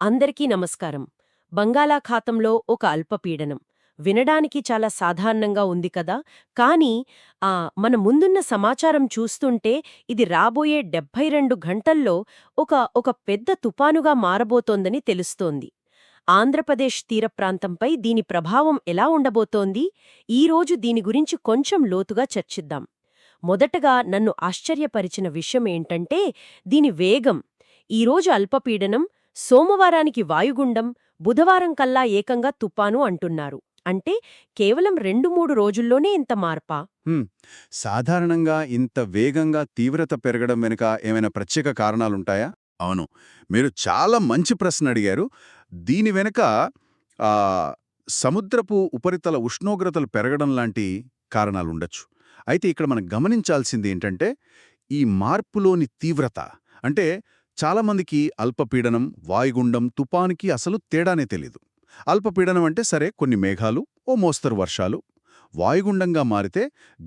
అందరికీ నమస్కారం. బంగాళాఖాతంలో ఒక అల్పపీడనం. వినడానికి చాలా సాధారణంగా ఉంది కదా. కానీ ఆ మన ముందున్న సమాచారం చూస్తుంటే ఇది రాబోయే డెబ్భై రెండు గంటల్లో ఒక ఒక పెద్ద తుపానుగా మారబోతోందని తెలుస్తోంది. ఆంధ్రప్రదేశ్ తీర ప్రాంతంపై దీని ప్రభావం ఎలా ఉండబోతోంది? ఈరోజు దీని గురించి కొంచెం లోతుగా చర్చిద్దాం. మొదటగా నన్ను ఆశ్చర్యపరిచిన విషయం ఏంటంటే దీని వేగం. ఈరోజు అల్పపీడనం సోమవారానికి వాయుగుండం బుధవారం కల్లా ఏకంగా తుపాను అంటున్నారు. అంటే కేవలం రెండు మూడు రోజుల్లోనే ఇంత మార్పా? సాధారణంగా ఇంత వేగంగా తీవ్రత పెరగడం వెనుక ఏమైనా ప్రత్యేక కారణాలుంటాయా? అవును. మీరు చాలా మంచి ప్రశ్న అడిగారు. దీని వెనుక ఆ, సముద్రపు ఉపరితల ఉష్ణోగ్రతలు పెరగడం లాంటి కారణాలుండొచ్చు. అయితే ఇక్కడ మనం గమనించాల్సింది ఏంటంటే ఈ మార్పులోని తీవ్రత అంటే చాలామందికి అల్పపీడనం వాయుగుండం తుపానికి అసలు తేడానే తెలీదు. అల్పపీడనం అంటే సరే కొన్ని మేఘాలు ఓ మోస్తరు వర్షాలు. వాయుగుండంగా మారితే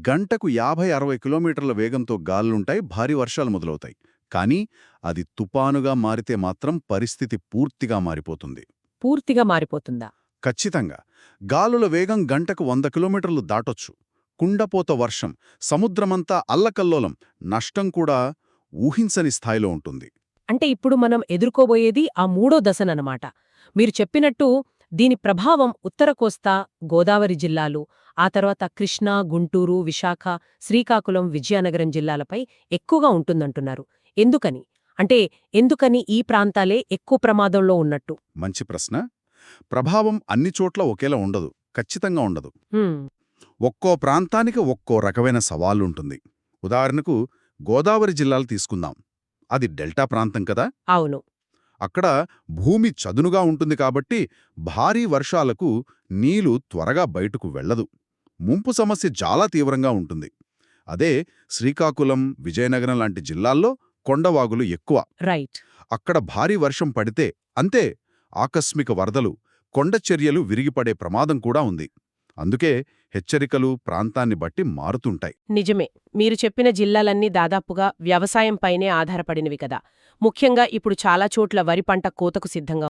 గంటకు యాభై అరవై కిలోమీటర్ల వేగంతో గాలులుంటాయి భారీ వర్షాలు మొదలవుతాయి. కానీ అది తుపానుగా మారితే మాత్రం పరిస్థితి పూర్తిగా మారిపోతుంది. పూర్తిగా మారిపోతుందా? ఖచ్చితంగా. గాలుల వేగం గంటకు వంద కిలోమీటర్లు దాటొచ్చు. కుండపోత వర్షం సముద్రమంతా అల్లకల్లోలం నష్టం కూడా ఊహించని స్థాయిలో ఉంటుంది. అంటే ఇప్పుడు మనం ఎదుర్కోబోయేది ఆ మూడో దశననమాట మీరు చెప్పినట్టు దీని ప్రభావం ఉత్తర కోస్తా గోదావరి జిల్లాలు ఆ తర్వాత కృష్ణా గుంటూరు విశాఖ శ్రీకాకుళం విజయనగరం జిల్లాలపై ఎక్కువగా ఉంటుందంటున్నారు. ఎందుకని? అంటే ఎందుకని ఈ ప్రాంతాలే ఎక్కువ ప్రమాదంలో ఉన్నట్టు? మంచి ప్రశ్న. ప్రభావం అన్ని చోట్ల ఒకేలా ఉండదు. ఖచ్చితంగా ఉండదు. ఒక్కో ప్రాంతానికి ఒక్కో రకమైన సవాలుంటుంది. ఉదాహరణకు గోదావరి జిల్లాలు తీసుకుందాం. అది డెల్టా ప్రాంతం కదా? అవును. అక్కడ భూమి చదునుగా ఉంటుంది కాబట్టి భారీ వర్షాలకు నీరు త్వరగా బయటకు వెళ్ళదు. ముంపు సమస్య చాలా తీవ్రంగా ఉంటుంది. అదే శ్రీకాకుళం విజయనగరం లాంటి జిల్లాల్లో కొండవాగులు ఎక్కువ. రైట్. అక్కడ భారీ వర్షం పడితే అంతే ఆకస్మిక వరదలు కొండచర్యలు విరిగిపడే ప్రమాదం కూడా ఉంది. అందుకే హెచ్చరికలు ప్రాంతాన్ని బట్టి మారుతుంటాయి. నిజమే. మీరు చెప్పిన జిల్లాలన్నీ దాదాపుగా వ్యవసాయంపైనే ఆధారపడినవి కదా. ముఖ్యంగా ఇప్పుడు చాలా చోట్ల వరి పంట కోతకు సిద్ధంగా